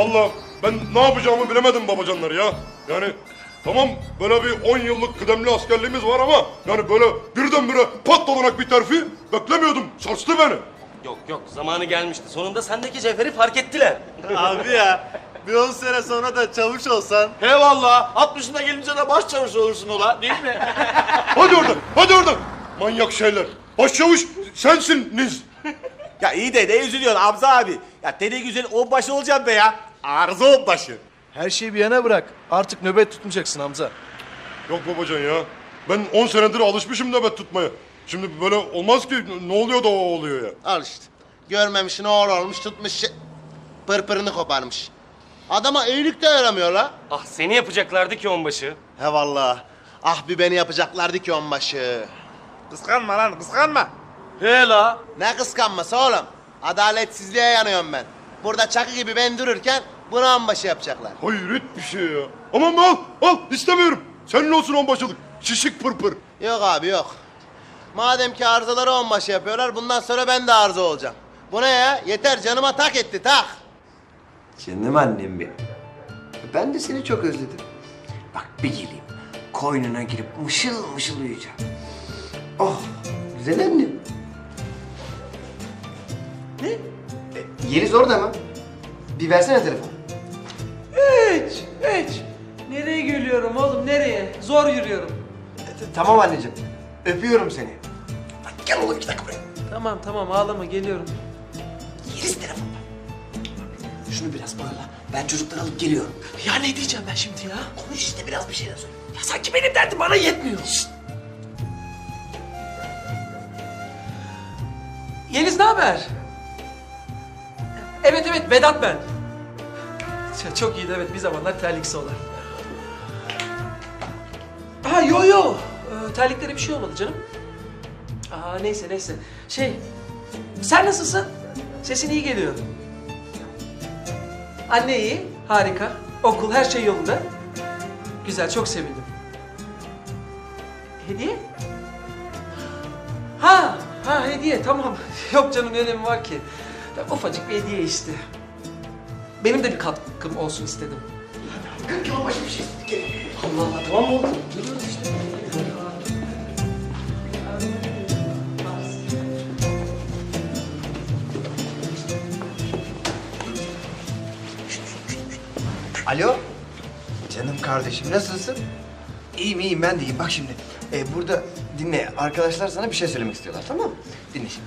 Vallahi ben ne yapacağımı bilemedim babacanlar ya. Yani tamam böyle bir 10 yıllık kıdemli askerliğimiz var ama yani böyle birdenbire patlanarak bir terfi beklemiyordum. Sarstı beni. Yok yok zamanı gelmişti. Sonunda sendeki cevheri fark ettiler. Abi ya bir 10 sene sonra da çavuş olsan. He valla 60'ına gelince de baş çavuş olursun ola değil mi? Hadi oradan, hadi oradan. Manyak şeyler. Başçavuş sensin Niz. Ya iyi de ne üzülüyorsun Hamza abi? Ya deli güzel onbaşı olacaksın be ya. Arıza onbaşı. Her şeyi bir yana bırak. Artık nöbet tutmayacaksın Hamza. Yok babacan ya. Ben 10 senedir alışmışım nöbet tutmaya. Şimdi böyle olmaz ki. Ne oluyor da o oluyor ya. Al işte. Görmemişin oğul olmuş tutmuş şey- pırpırını koparmış. Adama iyilik de yaramıyor la. Ah seni yapacaklardı ki onbaşı. He valla. Ah bir beni yapacaklardı ki onbaşı. Kıskanma lan kıskanma. He la. Ne kıskanması oğlum. Adaletsizliğe yanıyorum ben. Burada çakı gibi ben dururken bunu onbaşı yapacaklar. Hayret bir şey ya. Aman al, al istemiyorum. Senin olsun onbaşılık. Şişik pırpır. Yok abi yok. Madem ki arızaları onbaşı yapıyorlar bundan sonra ben de arıza olacağım. Bu ne ya? Yeter canıma tak etti tak. Canım annem benim. Ben de seni çok özledim. Bak bir geleyim. Koynuna girip mışıl mışıl uyuyacağım. Oh güzel annem. Yeliz orada mı? Bir versene telefon. Hiç, hiç. Nereye geliyorum oğlum, nereye? Zor yürüyorum. E, Tamam anneciğim. Öpüyorum seni. Gel oğlum iki dakika buraya. Tamam tamam ağlama geliyorum. Yeliz telefonda. Şunu biraz bağla. Ben çocukları alıp geliyorum. Ya ne diyeceğim ben şimdi ya? Konuş işte biraz bir şeyler söyle. Ya sanki benim derdim bana yetmiyor. Yeliz ne haber? Evet evet Vedat ben. Çok iyiydi evet bir zamanlar terliksi olan. Ha yo yo. Ee, terliklere bir şey olmadı canım. Aa neyse neyse. Şey sen nasılsın? Sesin iyi geliyor. Anne iyi, harika. Okul, her şey yolunda. Güzel, çok sevindim. Hediye? Ha, ha hediye tamam. Yok canım ne önemi var ki. Ya, ufacık bir hediye işte. Benim de bir katkım olsun istedim. Allah Allah tamam mı oldu? Geliyoruz işte. Alo. Canım kardeşim nasılsın? İyiyim iyiyim ben de iyiyim. Bak şimdi e, burada dinle. Arkadaşlar sana bir şey söylemek istiyorlar tamam mı? Dinle şimdi.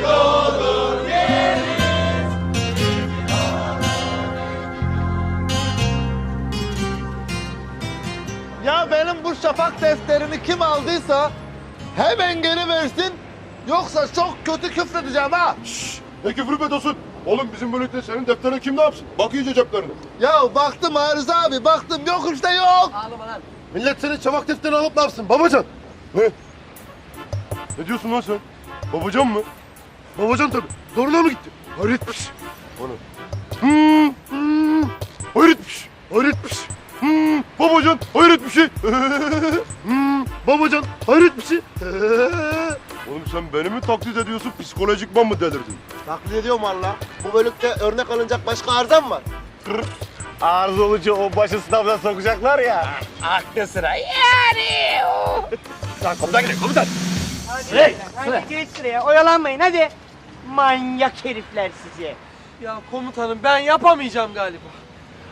defterini kim aldıysa hemen geri versin. Yoksa çok kötü küfredeceğim ha. Ne küfür bedosun? Oğlum bizim bölükte senin defterin kim ne yapsın? Bak iyice ceplerine. Ya baktım Arıza abi baktım yok işte yok. Ağlama lan. Millet senin çabak defterini alıp ne yapsın? Babacan. Ne? Ne diyorsun lan sen? Babacan mı? Babacan tabii. Zoruna mı gitti? Hayretmiş. Bana. Hmm, hmm. Hayretmiş. Hayretmiş. Mi taklit ediyorsun? Psikolojikman mı delirdin? Taklit ediyorum valla. Bu bölükte örnek alınacak başka arıza mı var? Arıza olunca onbaşı sınavına sokacaklar ya. Aklı sıra. Yani. Lan komutan gidelim komutan. Hadi geç sıraya oyalanmayın hadi. Manyak herifler sizi. Ya komutanım ben yapamayacağım galiba.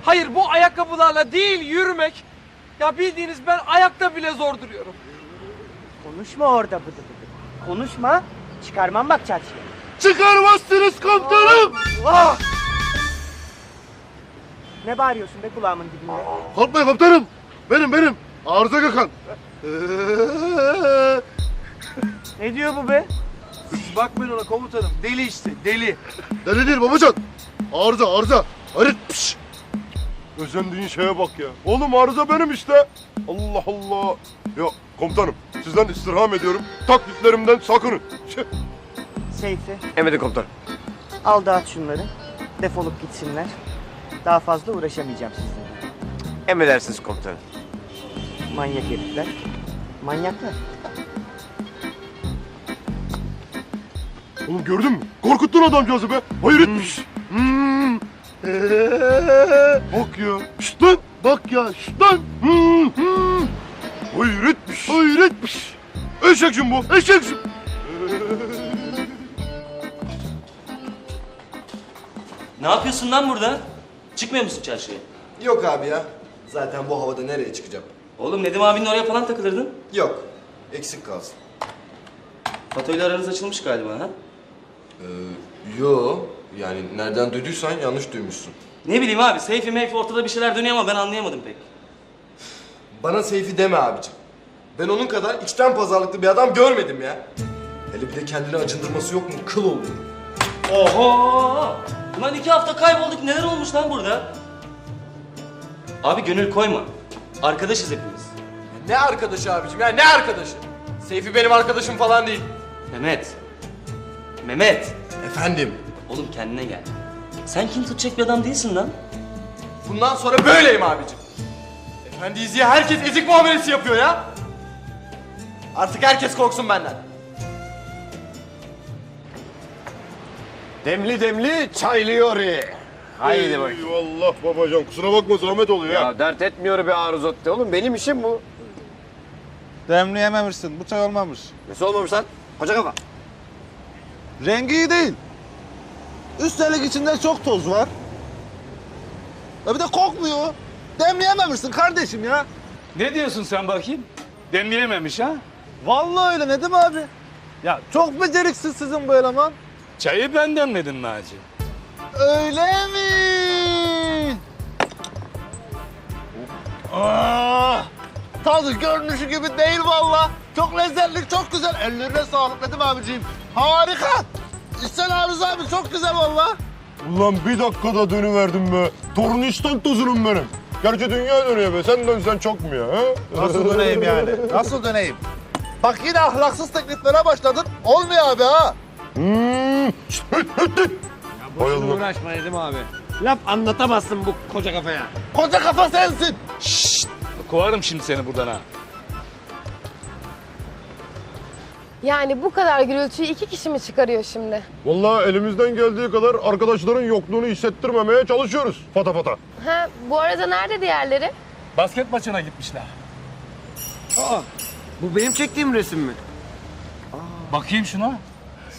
Hayır bu ayakkabılarla değil yürümek. Ya bildiğiniz ben ayakta bile zor duruyorum. Konuşma orada bıdı bıdı. Konuşma. Çıkarmam bak çarşıya. Çıkarmazsınız komutanım. Ne bağırıyorsun be kulağımın dibinde? Korkmayın komutanım. Benim benim. Arıza Gökhan. Ne diyor bu be? Siz bakmayın ona komutanım. Deli işte, deli. Deli değil babacan. Arıza arıza. Hayret. Piş. Özendiğin şeye bak ya. Oğlum arıza benim işte. Allah Allah. Ya komutanım sizden istirham ediyorum. Taklitlerimden sakının. Şey, Seyfi Emredin komutanım. al dağıt şunları. Defolup gitsinler. Daha fazla uğraşamayacağım sizinle. Emredersiniz komutanım. Manyak herifler. Manyaklar. Oğlum gördün mü? Korkuttun adamcağızı be. Hayır etmiş. Hmm. Bak ya. Şşt lan. Bak ya. Şşt lan. Hmm. Hmm. Hayır etmiş. Hayır etmiş. Eşeksin bu. Eşeksin. Ne yapıyorsun lan burada? Çıkmıyor musun çarşıya? Yok abi ya. Zaten bu havada nereye çıkacağım? Oğlum Nedim abinin oraya falan takılırdın. Yok. Eksik kalsın. Fatoyla aranız açılmış galiba ha? Yo. Yani nereden duyduysan yanlış duymuşsun. Ne bileyim abi Seyfi meyfi ortada bir şeyler dönüyor ama ben anlayamadım pek. Bana Seyfi deme abicim. Ben onun kadar içten pazarlıklı bir adam görmedim ya. Hele bir de kendini acındırması yok mu? Kıl oluyor. Oho! Ulan iki hafta kaybolduk neler olmuş lan burada? Abi gönül koyma. Arkadaşız hepimiz. Ne arkadaşı abicim ya ne arkadaşı? Seyfi benim arkadaşım falan değil. Mehmet. Mehmet. Efendim. Oğlum kendine gel. Sen kim tutacak bir adam değilsin lan. Bundan sonra böyleyim abicim. Efendiyiz diye herkes ezik muamelesi yapıyor ya. Artık herkes korksun benden. Demli demli çaylıyor. Haydi bak. Eyvallah babacan. Kusura bakma zahmet oluyor ya. Ya dert etmiyor be Arızotti oğlum benim işim bu. Demleyememişsin. Bu çay olmamış. Nesi olmamış lan? Koca kafa. Rengi iyi değil. Üstelik içinde çok toz var. Ya bir de kokmuyor. Demleyememişsin kardeşim ya. Ne diyorsun sen bakayım? Demleyememiş ha? Vallahi öyle Nedim abi. Ya çok beceriksiz sizin bu eleman. Çayı ben demledim hacı? Öyle mi? Ah, tadı görünüşü gibi değil valla. Çok lezzetli, çok güzel. Ellerine sağlık Nedim abiciğim. Harika. İhsan Arız abi çok güzel valla. Ulan bir dakikada dönüverdim be. Tornistan tozunum benim. Gerçi dünya dönüyor be. Sen dönsen çok mu ya? Ha? Nasıl döneyim yani? Nasıl döneyim? Bak yine ahlaksız tekliflere başladın. Olmuyor abi ha. Hmm. Şşt. Hay Allah. Uğraşma Nedim abi. Laf anlatamazsın bu koca kafaya. Koca kafa sensin. Kovarım şimdi seni buradan ha. Yani bu kadar gürültüyü iki kişi mi çıkarıyor şimdi? Vallahi elimizden geldiği kadar arkadaşların yokluğunu hissettirmemeye çalışıyoruz. Fata fata. Ha, bu arada nerede diğerleri? Basket maçına gitmişler. Bu benim çektiğim resim mi? Bakayım şuna.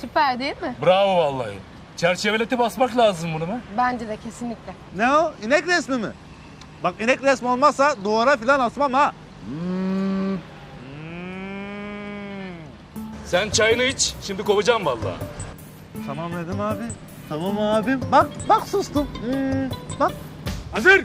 Süper değil mi? Bravo vallahi. Çerçeveleti basmak lazım bunu be. Bence de kesinlikle. Ne o? İnek resmi mi? Bak inek resmi olmazsa duvara filan asmam ha. Sen çayını iç. Şimdi kovacağım vallahi. Tamam Nedim abi. Tamam abim. Bak, bak sustum. Hmm, bak. Hazır.